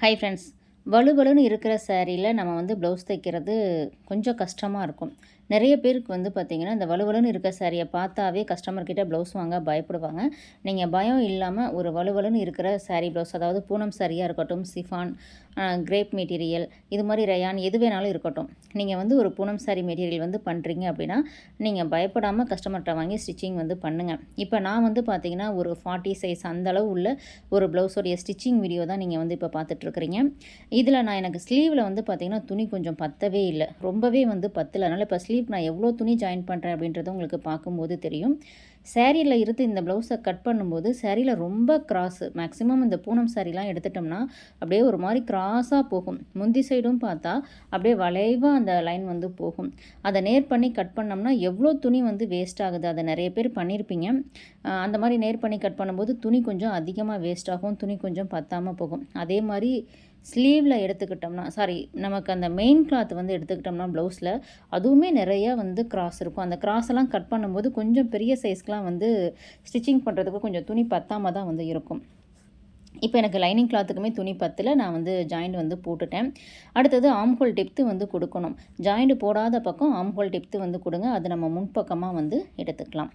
Hi friends வலுவலுன்னு இருக்கிற சேரீயில் நம்ம வந்து ப்ளவுஸ் தைக்கிறது கொஞ்சம் கஷ்டமாக இருக்கும். நிறைய பேருக்கு வந்து பார்த்திங்கன்னா இந்த வலுவலுன்னு இருக்க சாரியை பார்த்தாவே கஸ்டமர்கிட்ட ப்ளவுஸ் வாங்க பயப்படுவாங்க. நீங்கள் பயம் இல்லாமல் ஒரு வலுவலுன்னு இருக்கிற சாரீ ப்ளவுஸ் அதாவது பூனம் சாரியாக இருக்கட்டும் சிஃபான் கிரேப் மெட்டீரியல் இது மாதிரி ரயான் எது வேணாலும் இருக்கட்டும். நீங்கள் வந்து ஒரு பூனம் சாரி மெட்டீரியல் வந்து பண்ணுறீங்க அப்படின்னா நீங்கள் பயப்படாமல் கஸ்டமர்கிட்ட வாங்கி ஸ்டிச்சிங் வந்து பண்ணுங்கள் இப்போ நான் வந்து பார்த்தீங்கன்னா ஒரு ஃபார்ட்டி சைஸ் அந்த அளவு உள்ள ஒரு ப்ளவுஸோடைய ஸ்டிச்சிங் வீடியோ தான் நீங்கள் வந்து இப்போ பார்த்துட்ருக்குறீங்க. இதில் நான் எனக்கு ஸ்லீவில் வந்து பார்த்திங்கன்னா துணி கொஞ்சம் பத்தவே இல்லை. ரொம்பவே வந்து பத்தலை. அதனால் இப்போ ஸ்லீவ் நான் எவ்வளோ துணி ஜாயின் பண்ணுறேன் அப்படின்றது உங்களுக்கு பார்க்கும்போது தெரியும். சேரீயில் இருந்து இந்த ப்ளவுஸை கட் பண்ணும்போது சேரீயில் ரொம்ப கிராஸு மேக்ஸிமம் இந்த பூனம் சாரீலாம் எடுத்துட்டோம்னா அப்படியே ஒரு மாதிரி கிராஸாக போகும். முந்தி சைடும் பார்த்தா அப்படியே வளைவாக அந்த லைன் வந்து போகும். அதை நேர் பண்ணி கட் பண்ணோம்னா எவ்வளோ துணி வந்து வேஸ்ட் ஆகுது? அதை நிறைய பேர் பண்ணியிருப்பீங்க அந்த மாதிரி நேர் பண்ணி கட் பண்ணும்போது துணி கொஞ்சம் அதிகமாக வேஸ்ட் ஆகும். துணி கொஞ்சம் பத்தாமல் போகும். அதே மாதிரி ஸ்லீவில் எடுத்துக்கிட்டோம்னா சாரி நமக்கு அந்த மெயின் கிளாத் வந்து எடுத்துக்கிட்டோம்னா ப்ளவுஸில் அதுவுமே நிறையா வந்து கிராஸ் இருக்கும். அந்த கிராஸ் எல்லாம் கட் பண்ணும்போது கொஞ்சம் பெரிய சைஸ்க்கெலாம் வந்து ஸ்டிச்சிங் பண்ணுறதுக்கு கொஞ்சம் துணி பத்தாமல் தான் வந்து இருக்கும். இப்போ எனக்கு லைனிங் கிளாத்துக்குமே துணி பத்தில் நான் வந்து ஜாயிண்ட் வந்து போட்டுட்டேன். அடுத்தது ஆம்ஹோல் டெப்த்து வந்து கொடுக்கணும். ஜாயிண்ட் போடாத பக்கம் ஆம்ஹோல் டெப்த்து வந்து கொடுங்க. அது நம்ம முன்பக்கமாக வந்து எடுத்துக்கலாம்.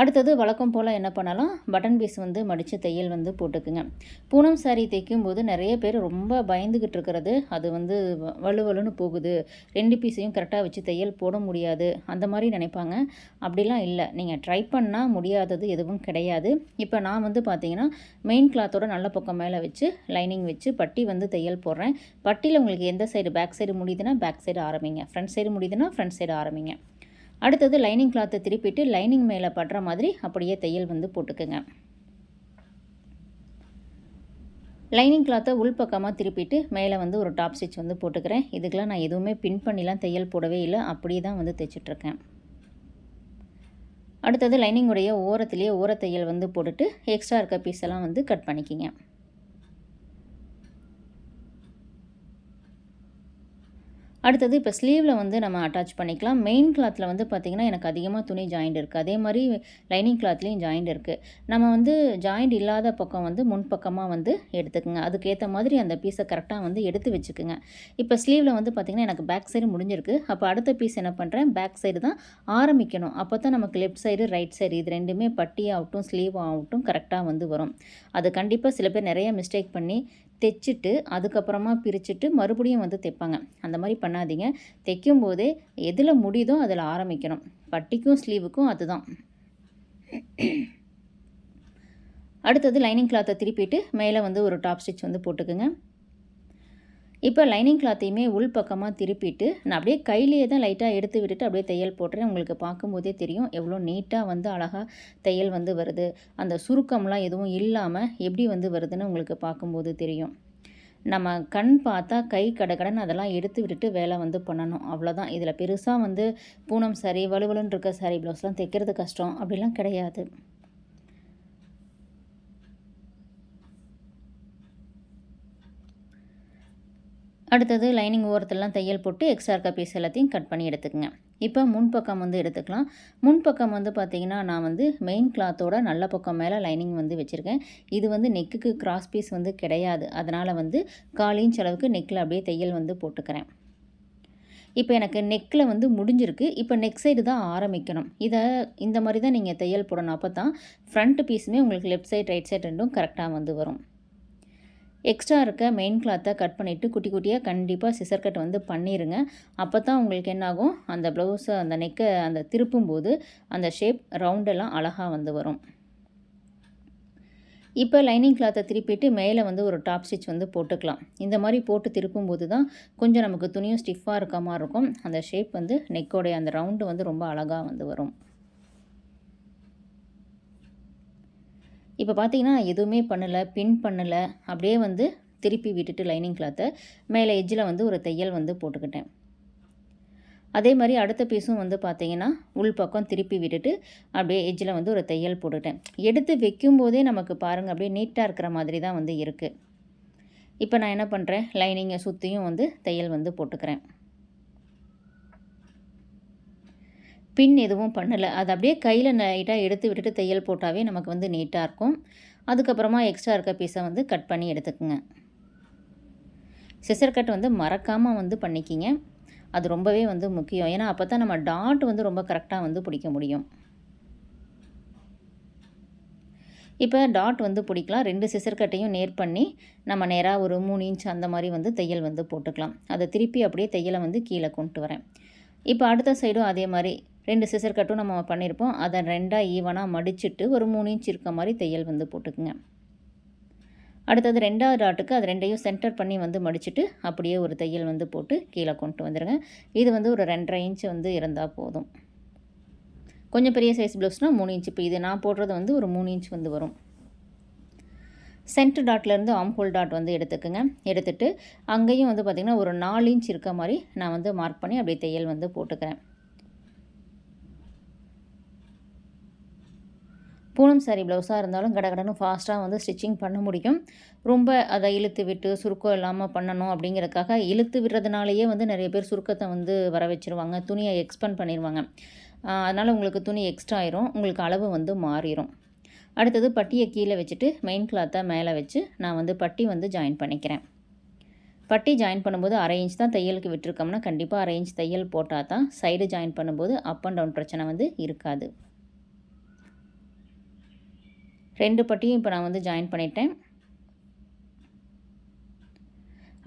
அடுத்தது வழக்கம் போல் என்ன பண்ணலாம்? பட்டன் பீஸ் வந்து மடித்து தையல் வந்து போட்டுக்குங்க. பூனம் சாரீ தைக்கும்போது நிறைய பேர் ரொம்ப பயந்துக்கிட்டு இருக்கிறது. அது வந்து வலுவலுன்னு போகுது. ரெண்டு பீஸையும் கரெக்டாக வச்சு தையல் போட முடியாது. அந்த மாதிரி நினைப்பாங்க. அப்படிலாம் இல்லை. நீங்கள் ட்ரை பண்ணால் முடியாதது எதுவும் கிடையாது. இப்போ நான் வந்து பார்த்தீங்கன்னா மெயின் கிளாத்தோட நல்ல பக்கம் மேலே வச்சு லைனிங் வச்சு பட்டி வந்து தையல் போடுறேன். பட்டியில் உங்களுக்கு எந்த சைடு பேக் சைடு முடியுதுன்னா பேக் சைடு ஆரம்பிங்க. ஃப்ரண்ட் சைடு முடியுதுன்னா ஃப்ரண்ட் சைடு ஆரம்பிங்க. அடுத்தது லைனிங் கிளாத்தை திருப்பிட்டு லைனிங் மேலே படுற மாதிரி அப்படியே தையல் வந்து போட்டுக்குங்க. லைனிங் கிளாத்தை உள்பக்கமாக திருப்பிட்டு மேலே வந்து ஒரு டாப் ஸ்டிச் வந்து போட்டுக்கிறேன். இதுக்கெலாம் நான் எதுவுமே பின் பண்ணிலாம் தையல் போடவே இல்லை. அப்படியே தான் வந்து தைச்சிட்ருக்கேன். அடுத்தது லைனிங்குடைய ஓரத்துலேயே ஓரத்தையல் வந்து போட்டுட்டு எக்ஸ்ட்ரா இருக்க பீஸ் எல்லாம் வந்து கட் பண்ணிக்கிங்க. அடுத்தது இப்போ ஸ்லீவில் வந்து நம்ம அட்டாச் பண்ணிக்கலாம். மெயின் கிளாத்தில் வந்து பார்த்திங்கன்னா எனக்கு அதிகமாக துணி ஜாயிண்ட் இருக்குது அதே மாதிரி லைனிங் கிளாத்லேயும் ஜாயிண்ட் இருக்குது நம்ம வந்து ஜாயிண்ட் இல்லாத பக்கம் வந்து முன்பக்கமாக வந்து எடுத்துக்கோங்க. அதுக்கேற்ற மாதிரி அந்த பீஸை கரெக்டாக வந்து எடுத்து வச்சுக்கோங்க. இப்போ ஸ்லீவில் வந்து பார்த்திங்கன்னா எனக்கு பேக் சைடு முடிஞ்சிருக்கு. அப்போ அடுத்த பீஸ் என்ன பண்ணுறேன் பேக் சைடு தான் ஆரம்பிக்கணும். அப்போ தான் நமக்கு லெஃப்ட் சைடு ரைட் சைடு இது ரெண்டுமே பட்டி ஆகட்டும் ஸ்லீவ் ஆகட்டும் கரெக்டாக வந்து வரும். அது கண்டிப்பாக சில பேர் நிறைய மிஸ்டேக் பண்ணி தைச்சிட்டு அதுக்கப்புறமா பிரிச்சுட்டு மறுபடியும் வந்து தைப்பாங்க. அந்த மாதிரி பண்ணாதீங்க. தைக்கும் போதே எதில் முடியுதோ அதில் ஆரம்பிக்கணும். பட்டிக்கும் ஸ்லீவுக்கும் அதுதான். அடுத்தது லைனிங் கிளாத்தை திருப்பிட்டு மேலே வந்து ஒரு டாப் ஸ்டிச் வந்து போட்டுக்குங்க. இப்போ லைனிங் கிளாத்தையுமே உள் பக்கமாக திருப்பிட்டு நான் அப்படியே கையிலேயே தான் லைட்டாக எடுத்து விட்டுட்டு அப்படியே தையல் போட்டுறேன். உங்களுக்கு பார்க்கும்போதே தெரியும் எவ்வளோ நீட்டாக வந்து அழகாக தையல் வந்து வருது. அந்த சுருக்கம்லாம் எதுவும் இல்லாமல் எப்படி வந்து வருதுன்னு உங்களுக்கு பார்க்கும்போது தெரியும். நம்ம கண் பார்த்தா கை கடகடன்னு அதெல்லாம் எடுத்து விட்டுட்டு வேலை வந்து பண்ணணும். அவ்வளோதான் இதில் பெருசாக வந்து பூனம் சரி வலுவலுன்னு இருக்க சாரி ப்ளவுஸ்லாம் தைக்கிறது கஷ்டம். அப்படிலாம் கிடையாது. அடுத்தது லைனிங் ஓரத்துலலாம் தையல் போட்டு எக்ஸ்ட்ரா இருக்க பீஸ் எல்லாத்தையும் கட் பண்ணி எடுத்துக்கோங்க. இப்போ முன்பக்கம் வந்து எடுத்துக்கலாம். முன்பக்கம் வந்து பார்த்திங்கன்னா நான் வந்து மெயின் கிளாத்தோட நல்ல பக்கம் மேலே லைனிங் வந்து வச்சுருக்கேன். இது வந்து நெக்குக்கு கிராஸ் பீஸ் வந்து கிடையாது. அதனால் வந்து காலின் செலவுக்கு நெக்கில் அப்படியே தையல் வந்து போட்டுக்கிறேன். இப்போ எனக்கு நெக்கில் வந்து முடிஞ்சிருக்கு. இப்போ நெக் சைடு தான் ஆரம்பிக்கணும். இதை இந்த மாதிரி தான் நீங்கள் தையல் போடணும். அப்போ தான் ஃப்ரண்ட் பீஸுமே உங்களுக்கு லெஃப்ட் சைட் ரைட் சைட் ரெண்டும் கரெக்டாக வந்து வரும். எக்ஸ்ட்ரா இருக்க மெயின் கிளாத்தை கட் பண்ணிவிட்டு குட்டி குட்டியாக கண்டிப்பாக சிசர் கட் வந்து பண்ணிடுங்க அப்போ தான் உங்களுக்கு என்னாகும் அந்த ப்ளவுஸை அந்த நெக்கை அந்த திருப்பும்போது அந்த ஷேப் ரவுண்டெல்லாம் அழகாக வந்து வரும். இப்போ லைனிங் கிளாத்தை திருப்பிட்டு மேலே வந்து ஒரு டாப் ஸ்டிச் வந்து போட்டுக்கலாம். இந்த மாதிரி போட்டு திருப்பும்போது தான் கொஞ்சம் நமக்கு துணியும் ஸ்டிஃபாக இருக்க மாதிரி இருக்கும். அந்த ஷேப் வந்து நெக்கோடைய அந்த ரவுண்டு வந்து ரொம்ப அழகாக வந்து வரும். இப்போ பார்த்தீங்கன்னா எதுவுமே பண்ணலை பின் பண்ணலை அப்படியே வந்து திருப்பி விட்டுட்டு லைனிங் கிளாத்தை மேலே எஜ்ஜில் வந்து ஒரு தையல் வந்து போட்டுக்கிட்டேன். அதே மாதிரி அடுத்த பீஸும் வந்து பார்த்தீங்கன்னா உள் பக்கம் திருப்பி விட்டுட்டு அப்படியே எஜ்ஜில் வந்து ஒரு தையல் போட்டுட்டேன். எடுத்து வைக்கும்போதே நமக்கு பாருங்கள் அப்படியே நீட்டாக இருக்கிற மாதிரி தான் வந்து இருக்குது இப்போ நான் என்ன பண்ணுறேன் லைனிங்கை சுற்றியும் வந்து தையல் வந்து போட்டுக்கிறேன். பின் எதுவும் பண்ணலை. அது அப்படியே கையில் நைட்டாக எடுத்து விட்டுட்டு தையல் போட்டாவே நமக்கு வந்து நீட்டாக இருக்கும். அதுக்கப்புறமா எக்ஸ்ட்ரா இருக்க பீஸை வந்து கட் பண்ணி எடுத்துக்கோங்க. சிசர் கட் வந்து மறக்காமல் வந்து பண்ணிக்கிங்க. அது ரொம்பவே வந்து முக்கியம். ஏன்னா அப்போ தான் நம்ம டாட் வந்து ரொம்ப கரெக்டாக வந்து பிடிக்க முடியும். இப்போ டாட் வந்து பிடிக்கலாம். ரெண்டு சிசர் கட்டையும் நேர் பண்ணி நம்ம நேராக ஒரு மூணு இன்ச் அந்த மாதிரி வந்து தையல் வந்து போட்டுக்கலாம். அதை திருப்பி அப்படியே தையலை வந்து கீழே கொண்டு வரேன். இப்போ அடுத்த சைடும் அதே மாதிரி ரெண்டு சிசர் கட்டும் நம்ம பண்ணியிருப்போம் அதை ரெண்டாக ஈவனாக மடிச்சுட்டு ஒரு மூணு இன்ச் இருக்க மாதிரி தையல் வந்து போட்டுக்குங்க. அடுத்தது ரெண்டாவது டாட்டுக்கு அது ரெண்டையும் சென்டர் பண்ணி வந்து மடிச்சுட்டு அப்படியே ஒரு தையல் வந்து போட்டு கீழே கொண்டு வந்துடுங்க இது வந்து ஒரு ரெண்டரை இன்ச் வந்து இருந்தால் போதும். கொஞ்சம் பெரிய சைஸ் ப்ளவுஸ்னால் மூணு இன்ச் இப்போ இது நான் போடுறது வந்து ஒரு மூணு இன்ச் வந்து வரும். சென்டர் டாட்லேருந்து ஆம்ஹோல் டாட் வந்து எடுத்துக்கோங்க. எடுத்துகிட்டு அங்கேயும் வந்து பார்த்திங்கன்னா ஒரு நாலு இன்ச் இருக்க மாதிரி நான் வந்து மார்க் பண்ணி அப்படியே தையல் வந்து போட்டுக்கிறேன். பூனம் சாரி ப்ளவுஸாக இருந்தாலும் கடகடன்னு ஃபாஸ்ட்டாக வந்து ஸ்டிச்சிங் பண்ண முடியும். ரொம்ப அதை இழுத்து விட்டு சுருக்கம் இல்லாமல் பண்ணணும் அப்படிங்கிறதுக்காக இழுத்து விடுறதுனாலேயே வந்து நிறைய பேர் சுருக்கத்தை வந்து வர வச்சுருவாங்க துணியை எக்ஸ்பெண்ட் பண்ணிடுவாங்க அதனால் உங்களுக்கு துணி எக்ஸ்ட்ரா ஆயிரும் உங்களுக்கு அளவு வந்து மாறிடும் அடுத்தது பட்டியை கீழே வச்சுட்டு மெயின் கிளாத்தை மேலே வச்சு நான் வந்து பட்டி வந்து ஜாயின் பண்ணிக்கிறேன். பட்டி ஜாயின் பண்ணும்போது அரை இன்ச் தான் தையலுக்கு விட்டுருக்கோம்னா கண்டிப்பாக அரை இன்ச் தையல் போட்டால் தான் சைடு ஜாயின் பண்ணும்போது அப் அண்ட் டவுன் பிரச்சனை வந்து இருக்காது. ரெண்டு பட்டியும் இப்போ நான் வந்து ஜாயின் பண்ணிட்டேன்.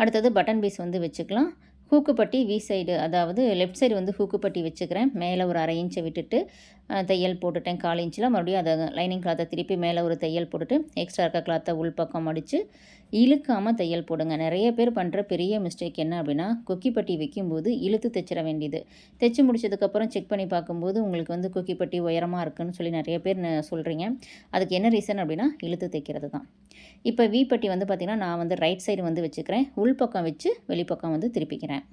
அடுத்தது பட்டன் பீஸ் வந்து வச்சுக்கலாம். ஹூக்குப்பட்டி வி சைடு அதாவது லெஃப்ட் சைடு வந்து ஹூக்குப்பட்டி வச்சுக்கிறேன். மேலே ஒரு அரை இன்ச்சை விட்டுட்டு தையல் போட்டுட்டேன் கால் இன்ச்சில் மறுபடியும் அதை லைனிங் கிளாத்தை திருப்பி மேலே ஒரு தையல் போட்டுட்டு எக்ஸ்ட்ரா இருக்க கிளாத்தை உள் பக்கம் இழுக்காமல் தையல் போடுங்க. நிறைய பேர் பண்ணுற பெரிய மிஸ்டேக் என்ன அப்படின்னா கொக்கிப்பட்டி வைக்கும்போது இழுத்து தைச்சிட வேண்டியது. தைச்சி முடிச்சதுக்கப்புறம் செக் பண்ணி பார்க்கும்போது உங்களுக்கு வந்து கொக்கிப்பட்டி உயரமாக இருக்குன்னு சொல்லி நிறைய பேர் சொல்கிறீங்க அதுக்கு என்ன ரீசன் அப்படின்னா இழுத்து தைக்கிறது தான். இப்போ வி பட்டி வந்து பார்த்திங்கன்னா நான் வந்து ரைட் சைடு வந்து வச்சுக்கிறேன். உள்பக்கம் வச்சு வெளிப்பக்கம் வந்து திருப்பிக்கிறேன்.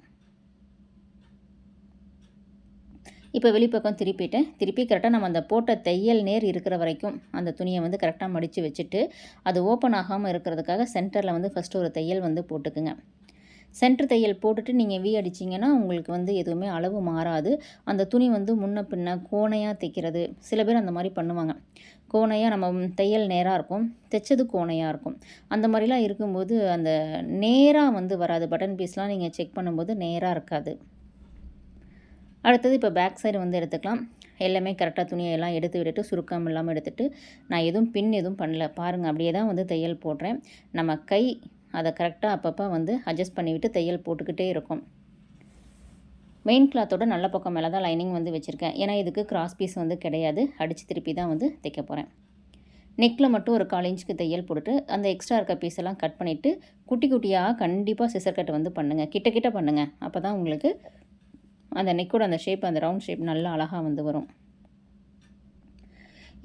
இப்போ வெளிப்பக்கம் திருப்பிட்டேன். திருப்பி கரெக்டாக நம்ம அந்த போட்ட தையல் நேர் இருக்கிற வரைக்கும் அந்த துணியை வந்து கரெக்டாக மடித்து வச்சுட்டு அது ஓப்பன் ஆகாமல் இருக்கிறதுக்காக சென்டரில் வந்து ஃபஸ்ட்டு ஒரு தையல் வந்து போட்டுக்குங்க. சென்ட்ரு தையல் போட்டுட்டு நீங்கள் வி அடிச்சிங்கன்னா உங்களுக்கு வந்து எதுவுமே அளவு மாறாது. அந்த துணி வந்து முன்ன பின்ன கோணையாக தைக்கிறது. சில பேர் அந்த மாதிரி பண்ணுவாங்க. கோணையாக நம்ம தையல் நேராக இருக்கும். தைச்சது கோணையாக இருக்கும். அந்த மாதிரிலாம் இருக்கும்போது அந்த நேராக வந்து வராது. பட்டன் பீஸ்லாம் நீங்கள் செக் பண்ணும்போது நேராக இருக்காது. அடுத்தது இப்போ பேக் சைடு வந்து எடுத்துக்கலாம். எல்லாமே கரெக்டாக துணியெல்லாம் எடுத்து விட்டுட்டு சுருக்கம் இல்லாமல் எடுத்துகிட்டு நான் எதுவும் பின் எதுவும் பண்ணல. பாருங்கள் அப்படியே தான் வந்து தையல் போடுறேன். நம்ம கை அதை கரெக்டாக அப்பப்போ வந்து அட்ஜஸ்ட் பண்ணிவிட்டு தையல் போட்டுக்கிட்டே இருக்கும். மெயின் கிளாத்தோட நல்ல பக்கம் மேலே தான் லைனிங் வந்து வச்சுருக்கேன். ஏன்னா இதுக்கு கிராஸ் பீஸ் வந்து கிடையாது. அடித்து திருப்பி தான் வந்து தைக்க போகிறேன் நெக்கில் மட்டும் ஒரு கால் இன்ச்சுக்கு தையல் போட்டுட்டு அந்த எக்ஸ்ட்ரா இருக்க பீஸ் எல்லாம் கட் பண்ணிவிட்டு குட்டி குட்டியாக கண்டிப்பாக சிசர் கட் வந்து பண்ணுங்கள் கிட்ட கிட்ட பண்ணுங்கள் அப்போ தான் உங்களுக்கு அந்த நெக்கோட அந்த ஷேப் அந்த ரவுண்ட் ஷேப் நல்லா அழகாக வந்து வரும்.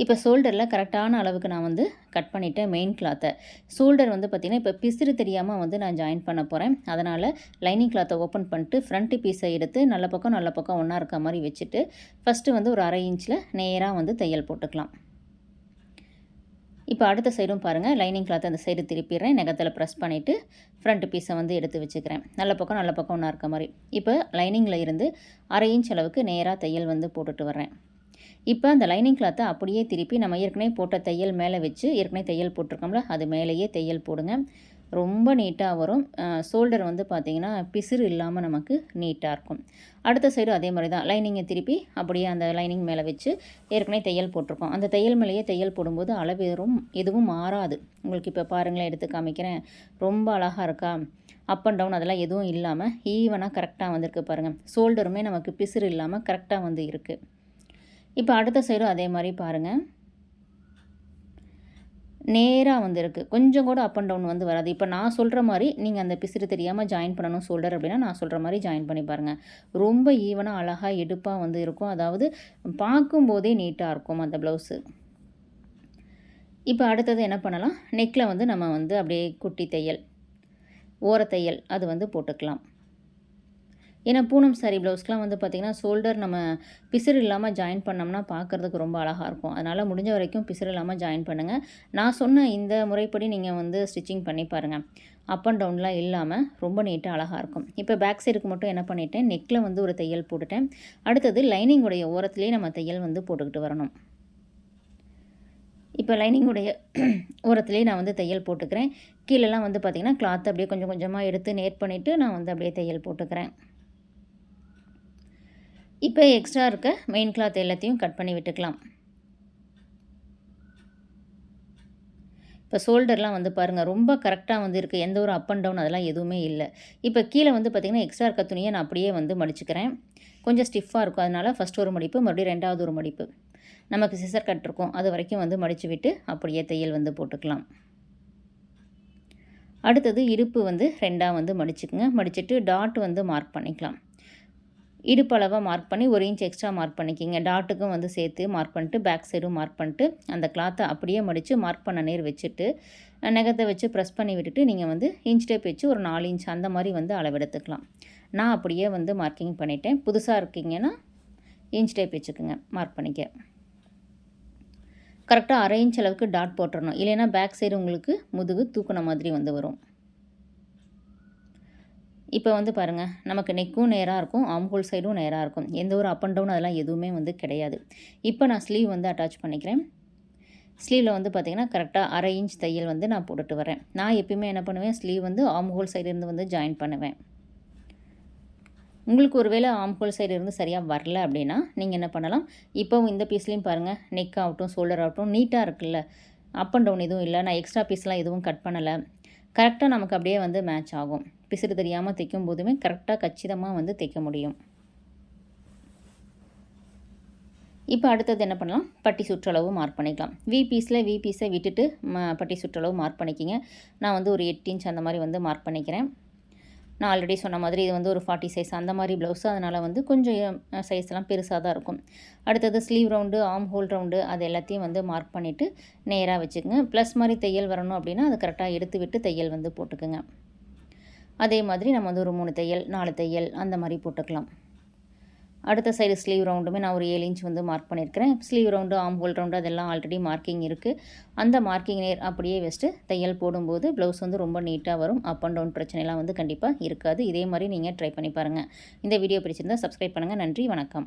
இப்போ ஷோல்டரில் கரெக்டான அளவுக்கு நான் வந்து கட் பண்ணிவிட்டேன் மெயின் கிளாத்தை ஷோல்டர் வந்து பார்த்திங்கன்னா இப்போ பிசிறு தெரியாமல் வந்து நான் ஜாயின் பண்ண போகிறேன் அதனால் லைனிங் கிளாத்தை ஓப்பன் பண்ணிட்டு ஃப்ரண்ட்டு பீஸை எடுத்து நல்ல பக்கம் நல்ல பக்கம் ஒன்றா இருக்க மாதிரி வச்சுட்டு ஃபஸ்ட்டு வந்து ஒரு அரை இன்ச்சில் நேராக வந்து தையல் போட்டுக்கலாம். இப்போ அடுத்த சைடும் பாருங்கள் லைனிங் கிளாத் அந்த சைடு திருப்பிடுறேன். நெகத்தில் ப்ரெஸ் பண்ணிவிட்டு ஃப்ரண்ட் பீஸை வந்து எடுத்து வச்சுக்கிறேன். நல்ல பக்கம் நல்ல பக்கம் ஒன்றா இருக்க மாதிரி. இப்போ லைனிங்கில் இருந்து அரை இன்ச் அளவுக்கு நேராக தையல் வந்து போட்டுட்டு வர்றேன். இப்போ அந்த லைனிங் கிளாத்தை அப்படியே திருப்பி நம்ம ஏற்கனவே போட்ட தையல் மேலே வச்சு ஏற்கனவே தையல் போட்டிருக்கோம்ல அது மேலேயே தையல் போடுங்க. ரொம்ப நீட்டாக வரும். ஷோல்டர் வந்து பார்த்திங்கன்னா பிசிறு இல்லாமல் நமக்கு நீட்டாக இருக்கும். அடுத்த சைடு அதே மாதிரி தான் லைனிங்கை திருப்பி அப்படியே அந்த லைனிங் மேலே வச்சு ஏற்கனவே தையல் போட்டிருக்கோம். அந்த தையல் மேலேயே தையல் போடும்போது அளவேறும் எதுவும் மாறாது. உங்களுக்கு இப்போ பாருங்களேன் எடுத்து காமிக்கிறேன். ரொம்ப அழகாக இருக்கா? அப் அண்ட் டவுன் அதெல்லாம் எதுவும் இல்லாமல் ஈவனாக கரெக்டாக வந்திருக்கு பாருங்கள் ஷோல்டருமே நமக்கு பிசிறு இல்லாமல் கரெக்டாக வந்து இருக்குது இப்போ அடுத்த சைடும் அதே மாதிரி பாருங்கள் நேராக வந்திருக்கு. கொஞ்சம் கூட அப் அண்ட் டவுன் வந்து வராது. இப்போ நான் சொல்கிற மாதிரி நீங்கள் அந்த பிசிறு தெரியாமல் ஜாயின் பண்ணணும் சொல்கிற அப்படின்னா நான் சொல்கிற மாதிரி ஜாயின் பண்ணி பாருங்கள் ரொம்ப ஈவனாக அழகாக எடுப்பாக வந்து இருக்கும். அதாவது பார்க்கும்போதே நீட்டாக இருக்கும் அந்த ப்ளவுஸு இப்போ அடுத்தது என்ன பண்ணலாம்? நெக்கில் வந்து நம்ம வந்து அப்படியே குட்டி தையல் ஓரத்தையல் அது வந்து போட்டுக்கலாம். ஏன்னா பூனம் சாரி ப்ளவுஸ்க்கெலாம் வந்து பார்த்திங்கன்னா ஷோல்டர் நம்ம பிசிறு இல்லாமல் ஜாயின் பண்ணோம்னா பார்க்குறதுக்கு ரொம்ப அழகாக இருக்கும். அதனால் முடிஞ்ச வரைக்கும் பிசிறு இல்லாமல் ஜாயின் பண்ணுங்கள் நான் சொன்ன இந்த முறைப்படி நீங்கள் வந்து ஸ்டிச்சிங் பண்ணி பாருங்கள் அப் அண்ட் டவுன்லாம் இல்லாமல் ரொம்ப நீட்டாக அழகாக இருக்கும். இப்போ பேக் சைடுக்கு மட்டும் என்ன பண்ணிட்டேன்? நெக்கில் வந்து ஒரு தையல் அடுத்தது லைனிங்குடைய ஓரத்துலேயே நம்ம தையல் வந்து போட்டுக்கிட்டு வரணும். இப்போ லைனிங்குடைய ஓரத்துலேயே நான் வந்து தையல் போட்டுக்கிறேன். கீழெல்லாம் வந்து பார்த்திங்கன்னா கிளாத் அப்படியே கொஞ்சம் கொஞ்சமாக எடுத்து நேட் பண்ணிவிட்டு நான் வந்து அப்படியே தையல் போட்டுக்கிறேன். இப்போ எக்ஸ்ட்ரா இருக்க மெயின் கிளாத் எல்லாத்தையும் கட் பண்ணி விட்டுக்கலாம். இப்போ ஷோல்டர்லாம் வந்து பாருங்கள் ரொம்ப கரெக்டாக வந்து இருக்குது எந்த ஒரு அப் அண்ட் டவுன் அதெல்லாம் எதுவுமே இல்லை. இப்போ கீழே வந்து பார்த்திங்கன்னா எக்ஸ்ட்ரா இருக்க துணியை நான் அப்படியே வந்து மடிச்சுக்கிறேன். கொஞ்சம் ஸ்டிஃபாக இருக்கும். அதனால் ஃபஸ்ட் ஒரு மடிப்பு மறுபடியும் ரெண்டாவது ஒரு மடிப்பு. நமக்கு சிசர் கட் இருக்கும். அது வரைக்கும் வந்து மடித்து விட்டு அப்படியே தையல் வந்து போட்டுக்கலாம். அடுத்தது இடுப்பு வந்து ரெண்டாக வந்து மடிச்சுக்குங்க. மடிச்சுட்டு டாட் வந்து மார்க் பண்ணிக்கலாம். இடுப்பளவாக மார்க் பண்ணி ஒரு இன்ச் எக்ஸ்ட்ரா மார்க் பண்ணிக்கிங்க. டாட்டுக்கும் வந்து சேர்த்து மார்க் பண்ணிட்டு பேக் சைடும் மார்க் பண்ணிட்டு அந்த கிளாத்தை அப்படியே மடித்து மார்க் பண்ண நேர் வச்சுட்டு நெகத்தை வச்சு ப்ரெஸ் பண்ணி விட்டுட்டு நீங்கள் வந்து இன்ச் டேப் வச்சு ஒரு நாலு இன்ச் அந்த மாதிரி வந்து அளவெடுத்துக்கலாம். நான் அப்படியே வந்து மார்க்கிங் பண்ணிட்டேன். புதுசாக இருக்கீங்கன்னா இன்ச் டேப் வச்சுக்கோங்க மார்க் பண்ணிக்க. கரெக்டாக அரை இன்ச் அளவுக்கு டாட் போட்டுடணும் இல்லைன்னா பேக் சைடு உங்களுக்கு முதுகு தூக்குன மாதிரி வந்து வரும். இப்போ வந்து பாருங்கள் நமக்கு நெக்கும் நேராக இருக்கும் ஆம்ஹோல் சைடும் நேராக இருக்கும். எந்த ஒரு அப் அண்ட் டவுன் அதெல்லாம் எதுவுமே வந்து கிடையாது. இப்போ நான் ஸ்லீவ் வந்து அட்டாச் பண்ணிக்கிறேன். ஸ்லீவில் வந்து பார்த்திங்கன்னா கரெக்டாக அரை இன்ச் தையல் வந்து நான் போட்டுட்டு வரேன். நான் எப்பயுமே என்ன பண்ணுவேன் ஸ்லீவ் வந்து ஆம்ஹோல் சைடுலேருந்து வந்து ஜாயின் பண்ணுவேன். உங்களுக்கு ஒரு வேளை ஆம்ஹோல் சைடு இருந்து சரியாக வரல அப்படின்னா நீங்கள் என்ன பண்ணலாம்? இப்போவும் இந்த பீஸ்லேயும் பாருங்கள் நெக் ஆகட்டும் ஷோல்டர் ஆகட்டும் நீட்டாக இருக்குல்ல. அப் அண்ட் டவுன் எதுவும் இல்லை. நான் எக்ஸ்ட்ரா பீஸ்லாம் எதுவும் கட் பண்ணலை. கரெக்டாக நமக்கு அப்படியே வந்து மேட்ச் ஆகும். பிசுறு தெரியாமல் தைக்கும் போதுமே கரெக்டாக கச்சிதமாக வந்து தைக்க முடியும். இப்போ அடுத்தது என்ன பண்ணலாம்? பட்டி சுற்றளவு மார்க் பண்ணிக்கலாம். வி பீஸில் வி பீஸை விட்டுட்டு ம பட்டி சுற்றளவு மார்க் பண்ணிக்கிங்க. நான் வந்து ஒரு எட்டு இன்ச் அந்த மாதிரி வந்து மார்க் பண்ணிக்கிறேன். நான் ஆல்ரெடி சொன்ன மாதிரி இது வந்து ஒரு ஃபார்ட்டி சைஸ் அந்த மாதிரி ப்ளவுஸு அதனால் வந்து கொஞ்சம் சைஸ்லாம் பெருசாக தான் இருக்கும். அடுத்தது sleeve round arm hole round அது எல்லாத்தையும் வந்து மார்க் பண்ணிவிட்டு நேராக வச்சுக்கோங்க. ப்ளஸ் மாதிரி தையல் வரணும் அப்படின்னா அதை கரெக்டாக எடுத்து விட்டு தையல் வந்து போட்டுக்குங்க. அதே மாதிரி நம்ம வந்து ஒரு மூணு தையல் நாலு தையல் அந்த மாதிரி போட்டுக்கலாம். அடுத்த சைடு ஸ்லீவ் ரவுண்டுமே நான் ஒரு ஏழு இன்ச் வந்து மார்க் பண்ணியிருக்கிறேன். Sleeve round arm hole round அதெல்லாம் ஆல்ரெடி மார்க்கிங் இருக்குது அந்த மார்க்கிங் நேர் அப்படியே வச்சுட்டு தையல் போடும்போது ப்ளவுஸ் வந்து ரொம்ப நீட்டாக வரும். அப் அண்ட் டவுன் பிரச்சனைலாம் வந்து கண்டிப்பாக இருக்காது. இதே மாதிரி நீங்கள் ட்ரை பண்ணி பாருங்கள் இந்த வீடியோ பிடிச்சிருந்தால் சப்ஸ்கிரைப் பண்ணுங்கள் நன்றி வணக்கம்.